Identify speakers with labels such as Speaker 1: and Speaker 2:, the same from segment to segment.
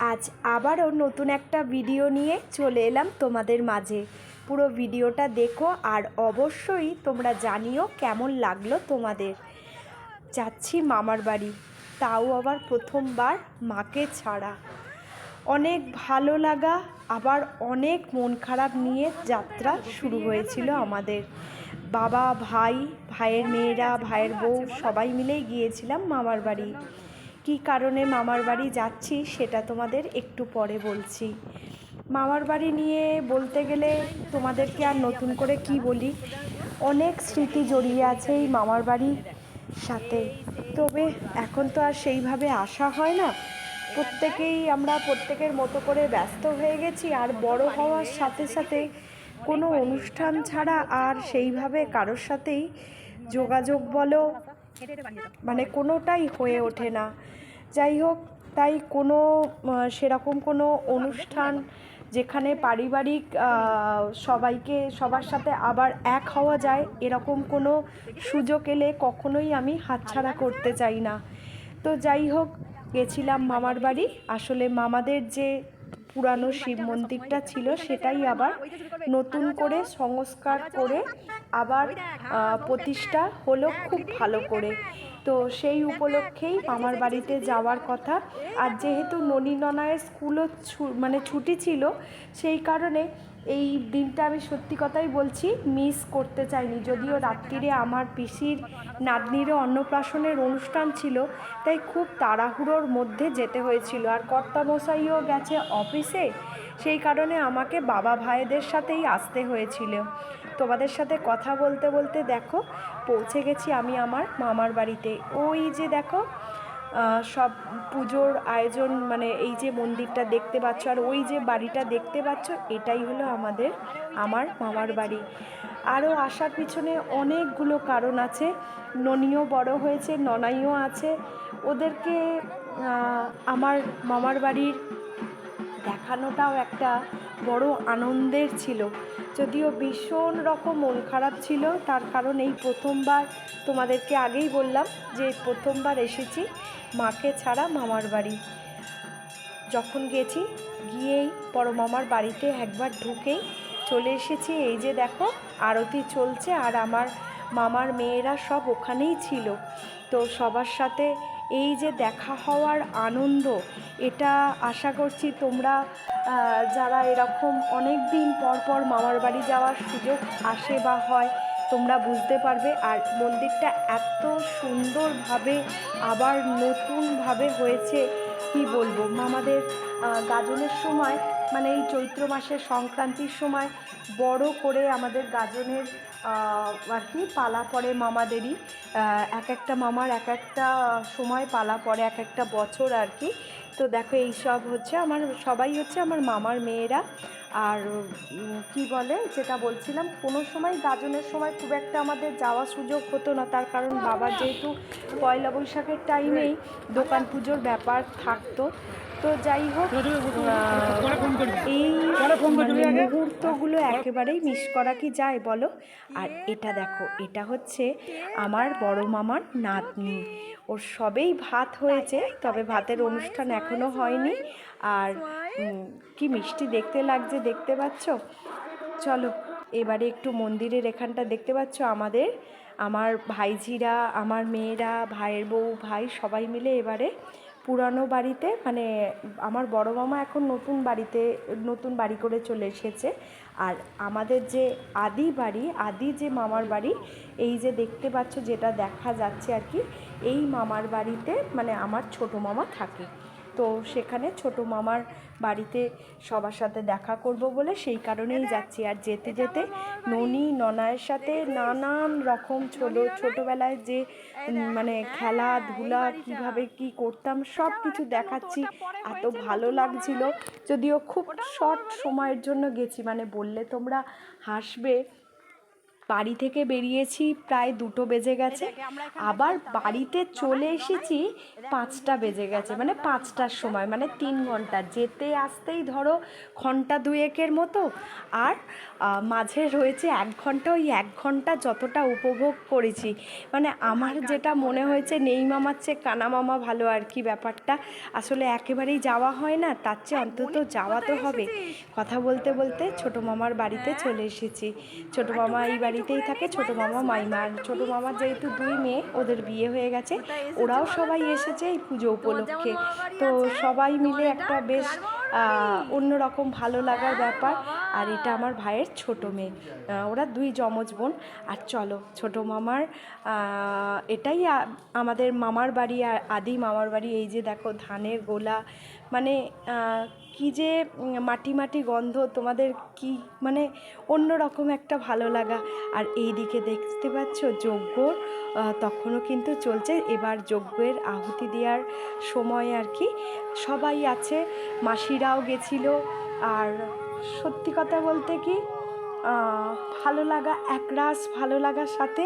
Speaker 1: আজ আবারও নতুন একটা ভিডিও নিয়ে চলে এলাম তোমাদের মাঝে। পুরো ভিডিওটা দেখো আর অবশ্যই তোমরা জানিও কেমন লাগল তোমাদের। যাচ্ছি মামার বাড়ি, তাও আবার প্রথমবার মাকে ছাড়া। অনেক ভালো লাগা, আবার অনেক মন খারাপ নিয়ে যাত্রা শুরু হয়েছিল আমাদের। বাবা, ভাই, ভাইয়ের মেয়েরা, ভাইয়ের বউ সবাই মিলেই গিয়েছিলাম মামার বাড়ি। কী কারণে মামার বাড়ি যাচ্ছি সেটা তোমাদের একটু পরে বলছি। মামার বাড়ি নিয়ে বলতে গেলে তোমাদেরকে আর নতুন করে কি বলি? অনেক স্মৃতি জড়িয়ে আছে এই মামার বাড়ির সাথে। তবে এখন তো আর সেইভাবে আসা হয় না। প্রত্যেকেই আমরা প্রত্যেকের মতো করে ব্যস্ত হয়ে গেছি আর বড় হওয়ার সাথে সাথে কোনো অনুষ্ঠান ছাড়া আর সেইভাবে কারোর সাথেই যোগাযোগ বলো মানে কোনোটাই হয়ে ওঠে না। যাই হোক, তাই কোনো সেরকম কোনো অনুষ্ঠান যেখানে পারিবারিক সবাইকে, সবার সাথে আবার এক হওয়া যায়, এরকম কোনো সুযোগ এলে কখনোই আমি হাতছাড়া করতে চাই না। তো যাই হোক, গেছিলাম মামার বাড়ি। আসলে মামাদের যে পুরানো শিব মন্দিরটা ছিল, সেটাই আবার নতুন করে সংস্কার করে আবার প্রতিষ্ঠা হলো খুব ভালো করে। তো সেই উপলক্ষেই মামার বাড়িতে যাওয়ার কথা। আর যেহেতু ননী ননায়ের স্কুলও মানে ছুটি ছিল সেই কারণে এই দিনটা আমি সত্যি কথাই বলছি মিস করতে চাইনি। যদিও রাত্রিরে আমার পিসির নাতনিরও অন্নপ্রাশনের অনুষ্ঠান ছিল তাই খুব তাড়াহুড়োর মধ্যে যেতে হয়েছিল। আর কর্তামশাইও গেছে অফিসে সেই কারণে আমাকে বাবা ভাইদের সাথেই আসতে হয়েছিল। তোমাদের সাথে কথা বলতে বলতে দেখো, পৌঁছে গেছি আমি আমার মামার বাড়িতে। ওই যে দেখো সব পুজোর আয়োজন মানে এই যে মন্দিরটা দেখতে পাচ্ছ, আর ওই যে বাড়িটা দেখতে পাচ্ছ, এটাই হলো আমাদের, আমার মামার বাড়ি। আরও আসার পিছনে অনেকগুলো কারণ আছে, ননিও বড় হয়েছে, ননাইও আছে। ওদেরকে আমার মামার বাড়ির দেখানোটাও একটা বড় আনন্দের ছিল। যদিও ভীষণ রকম মন খারাপ ছিল, তার কারণ এই প্রথমবার তোমাদেরকে আগেই বললাম যে প্রথমবার এসেছি মাকে ছাড়া মামার বাড়ি। যখন গেছি, গিয়েই বড় মামার বাড়িতে একবার ঢুকেই চলে এসেছি। এই যে দেখো, আরতি চলছে আর আমার মামার মেয়েরা সব ওখানেই ছিল। তো সবার সাথে এই যে দেখা হওয়ার আনন্দ, এটা আশা করছি তোমরা যারা এরকম অনেক দিন পর পর মামার বাড়ি যাওয়ার সুযোগ আসে বা হয়, তোমরা বুঝতে পারবে। আর মন্দিরটা এত সুন্দরভাবে আবার নতুনভাবে হয়েছে, কি বলব? মামাদের গাজনের সময় মানে এই চৈত্র মাসের সংক্রান্তির সময় বড় করে আমাদের গাজনের আর কি পালা পড়ে মামাদেরই এক একটা মামার এক একটা সময় পালা পড়ে, এক একটা বছর আর কি। তো দেখো এইসব হচ্ছে আমার, সবাই হচ্ছে আমার মামার মেয়েরা। আর কি বলে যেটা বলছিলাম কোনো সময় গাজনের সময় খুব একটা আমাদের যাওয়া সুযোগ হতো না। তার কারণ বাবার যেহেতু পয়লা বৈশাখের টাইমেই দোকান পুজোর ব্যাপার থাকতো। তো যাই হোক এই মুহূর্তগুলো একেবারেই মিস করা কি যায় বলো? আর এটা দেখো এটা হচ্ছে আমার বড় মামার নাতনি। ওর সবেই ভাত হয়েছে তবে ভাতের অনুষ্ঠান এখনও হয়নি। আর কি মিষ্টি দেখতে লাগছে দেখতে পাচ্ছ? চলো, এবারে একটু মন্দিরের এখানটা দেখতে পাচ্ছ আমাদের? আমার ভাইঝিরা আমার মেয়েরা, ভাইয়ের বউ, ভাই সবাই মিলে এবারে পুরানো বাড়িতে মানে আমার বড় মামা এখন নতুন বাড়িতে, নতুন বাড়ি করে চলে এসেছে। আর আমাদের যে আদি বাড়ি, আদি যে মামার বাড়ি, এই যে দেখতে পাচ্ছ যেটা দেখা যাচ্ছে আর কি, এই মামার বাড়িতে মানে আমার ছোট মামা থাকে। তো সেখানে ছোট মামার বাড়িতে সবার সাথে দেখা করব বলে সেই কারণেই যাচ্ছি। আর যেতে যেতে ননি, ননায়ের সাথে নানান রকম ছোটো, ছোটোবেলায় যে মানে খেলাধুলা, কীভাবে কি করতাম সব কিছু দেখাচ্ছি। এত ভালো লাগছিল। যদিও খুব শর্ট সময়ের জন্য গেছি মানে বললে তোমরা হাসবে। বাড়ি থেকে বেরিয়েছি প্রায় দুটো বেজে গেছে। আবার বাড়িতে চলে এসেছি পাঁচটা বেজে গেছে মানে পাঁচটার সময় মানে তিন ঘণ্টা। যেতে আসতেই ধরো ঘণ্টা দুয়েকের মতো। আর মাঝে রয়েছে এক ঘণ্টা ওই এক ঘণ্টা যতটা উপভোগ করেছি। মানে আমার যেটা মনে হয়েছে নেই মামার চেয়ে কানা মামা ভালো আর কি ব্যাপারটা। আসলে একেবারেই যাওয়া হয় না তার চেয়ে অন্তত যাওয়া তো হবে। কথা বলতে বলতে ছোট মামার বাড়িতে চলে এসেছি। ছোট মামা এই বাড়িতেই থাকে ছোট মামা মাইমা। আর ছোট মামার যেহেতু দুই মেয়ে, ওদের বিয়ে হয়ে গেছে, ওরাও সবাই এসেছে এই পুজো উপলক্ষে। তো সবাই মিলে একটা বেশ অন্যরকম ভালো লাগার ব্যাপার। আর এটা আমার ভাইয়ের ছোট মেয়ে। ওরা দুই যমজ বোন। আর চলো, ছোট মামার এটাই আমাদের মামার বাড়ি আর আদি মামার বাড়ি। এই যে দেখো ধানের গোলা। মানে কি যে মাটি মাটি গন্ধ, তোমাদের কি মানে অন্যরকম একটা ভালো লাগা। আর এই দিকে দেখতে পাচ্ছ যজ্ঞ তখনও কিন্তু চলছে। এবার যজ্ঞের আহুতি দেওয়ার সময় আর কি। সবাই আছে, মাসিরাও গেছিল। আর সত্যি কথা বলতে কি ভালো লাগা একরাশ ভালো লাগার সাথে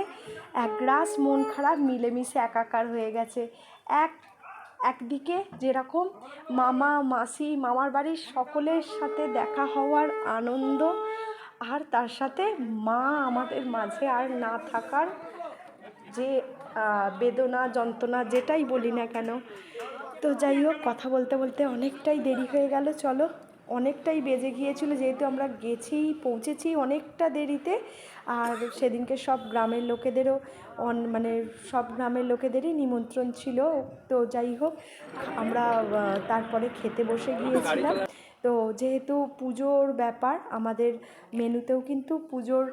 Speaker 1: একরাশ মন খারাপ মিলেমিশে একাকার হয়ে গেছে। এক, একদিকে যেরকম মামা, মাসি, মামার বাড়ির সকলের সাথে দেখা হওয়ার আনন্দ, আর তার সাথে মা আমাদের মাঝে আর না থাকার যে বেদনা, যন্ত্রণা যেটাই বলি না কেন। তো যাই হোক, কথা বলতে বলতে অনেকটাই দেরি হয়ে গেল, চলো। অনেকটাই বেজে গিয়েছিল, যেহেতু আমরা গেছি পৌঁছেছি অনেকটা দেরিতে। আর সেদিনকে সব গ্রামের লোকেদেরও অন মানে সব গ্রামের লোকেদেরই নিমন্ত্রণ ছিল। তো যাই হোক, আমরা তারপরে খেতে বসে গিয়েছিলাম। তো যেহেতু পুজোর ব্যাপার, আমাদের মেনুতেও কিন্তু পুজোর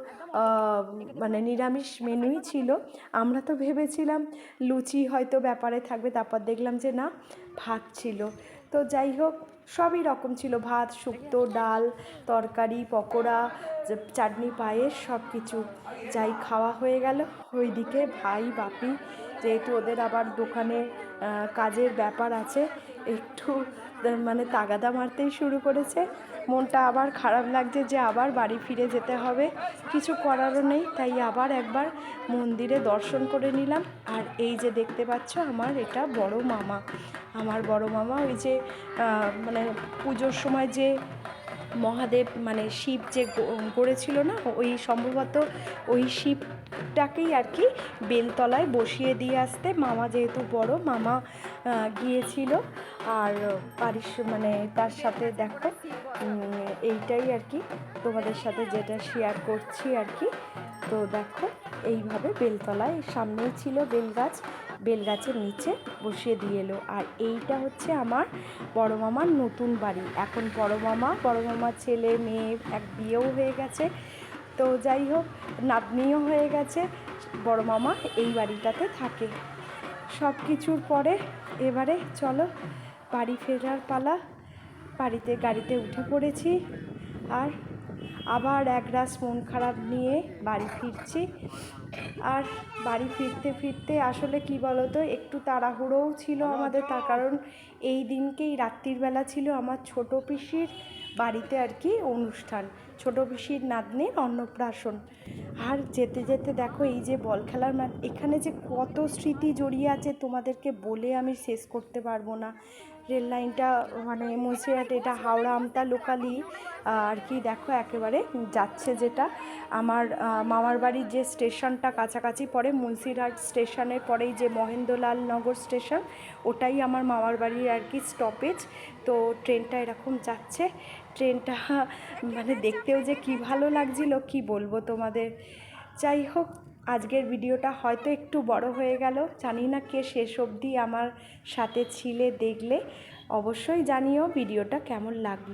Speaker 1: মানে নিরামিষ মেনুই ছিল। আমরা তো ভেবেছিলাম লুচি হয়তো ব্যাপারে থাকবে, তারপর দেখলাম যে না, ভাত ছিল। তো যাই হোক সবই রকম ছিল। ভাত, শুক্তো, ডাল, তরকারি, পকোড়া চাটনি, পায়েস সব কিছু যাই খাওয়া হয়ে গেল। ওইদিকে ভাই, বাপি, যেহেতু ওদের আবার দোকানে কাজের ব্যাপার আছে, একটু মানে তাগাদা মারতেই শুরু করেছে। মনটা আবার খারাপ লাগছে যে আবার বাড়ি ফিরে যেতে হবে। কিছু করারও নেই, তাই আবার একবার মন্দিরে দর্শন করে নিলাম। আর এই যে দেখতে পাচ্ছ আমার, এটা বড় মামা। আমার বড় মামা ওই যে মানে পুজোর সময় যে মহাদেব মানে শিব যে গড়েছিল না, ওই সম্ভবত ওই শিবটাকেই আর কি বেলতলায় বসিয়ে দিয়ে আসতে মামা যেহেতু বড়, মামা গিয়েছিল। আর পারিস মানে তার সাথে দেখো এইটাই আর কি তোমাদের সাথে যেটা শেয়ার করছি আর কি। তো দেখো, এইভাবে বেলতলায় সামনেই ছিল বেলগাছ বেলগাছের নিচে বসিয়ে দিয়ে এলো। আর এইটা হচ্ছে আমার বড় মামার নতুন বাড়ি। এখন বড় মামা বড় মামার ছেলে, মেয়ে, এক বিয়েও হয়ে গেছে। তো যাই হোক, নাতনিও হয়ে গেছে বড় মামা এই বাড়িটাতে থাকে। সব কিছুর পরে এবারে চলো বাড়ি ফেরার পালা। বাড়িতে গাড়িতে উঠে পড়েছি আর আবার একরাশ মন খারাপ নিয়ে বাড়ি ফিরছি। আর বাড়ি ফিরতে ফিরতে আসলে কি বলতো, একটু তাড়াহুড়োও ছিল আমাদের তার কারণ এই দিনকেই রাত্রির বেলা ছিল আমার ছোট পিসির বাড়িতে আর কি অনুষ্ঠান। ছোট পিসির নাতনির অন্নপ্রাশন। আর যেতে যেতে দেখো এই যে বল খেলার মাঠ এখানে যে কত স্মৃতি জড়িয়ে আছে তোমাদেরকে বলে আমি শেষ করতে পারব না। রেল লাইনটা মানে মুন্সিরহাট, এটা হাওড়া, আমতা লোকালি আর কি দেখো একেবারে যাচ্ছে যেটা। আমার মামার বাড়ির যে স্টেশনটা কাছাকাছি পড়ে, মুন্সিরহাট স্টেশনের পরেই যে মহেন্দ্রলাল নগর স্টেশন, ওটাই আমার মামার বাড়ির আর কি স্টপেজ তো ট্রেনটা এরকম যাচ্ছে। ট্রেনটা মানে দেখতেও যে কি ভালো লাগছিল, কি বলব তোমাদের? যাই হোক আজকের ভিডিওটা হয়তো একটু বড় হয়ে গেল। জানি না কে শেষ অবধি আমার সাথে ছিলে, দেখলে। অবশ্যই জানিও ভিডিওটা কেমন লাগল।